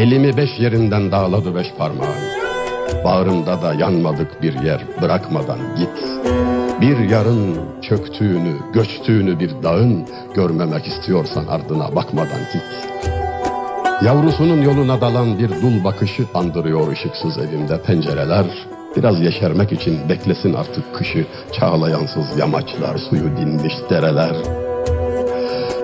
Elimi beş yerinden dağladı beş parmağın. Bağrımda da yanmadık bir yer bırakmadan git. Bir yarın çöktüğünü, göçtüğünü bir dağın görmemek istiyorsan ardına bakmadan git. Yavrusunun yoluna dalan bir dul bakışı andırıyor ışıksız evimde pencereler. Biraz yeşermek için beklesin artık kışı, çağlayansız yamaçlar, suyu dinmiş dereler.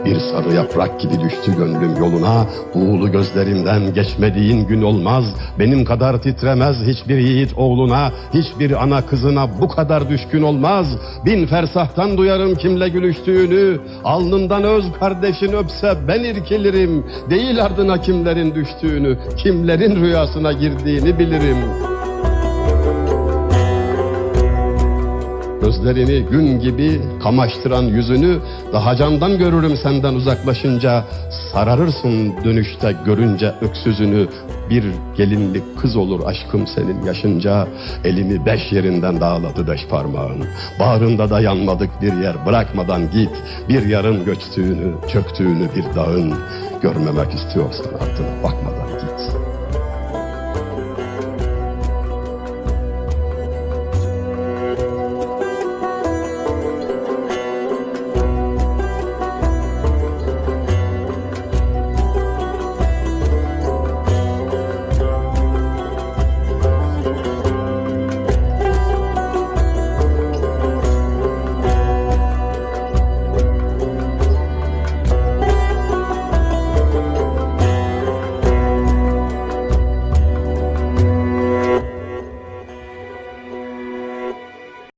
Bir sarı yaprak gibi düştü gönlüm yoluna. Buğulu gözlerimden geçmediğin gün olmaz. Benim kadar titremez hiçbir yiğit oğluna. Hiçbir ana kızına bu kadar düşkün olmaz. Bin fersahtan duyarım kimle gülüştüğünü. Alnından öz kardeşin öpse ben irkilirim. Değil ardına kimlerin düştüğünü Kimlerin rüyasına girdiğini bilirim Gözlerini gün gibi kamaştıran yüzünü daha candan görürüm senden uzaklaşınca. Sararırsın dönüşte görünce öksüzünü. Bir gelinlik kız olur aşkım senin yaşınca. Elimi beş yerinden dağladı beş parmağın. Bağrında da yanmadık bir yer bırakmadan git. Bir yarın göçtüğünü çöktüğünü bir dağın. Görmemek istiyorsan ardına bakmadan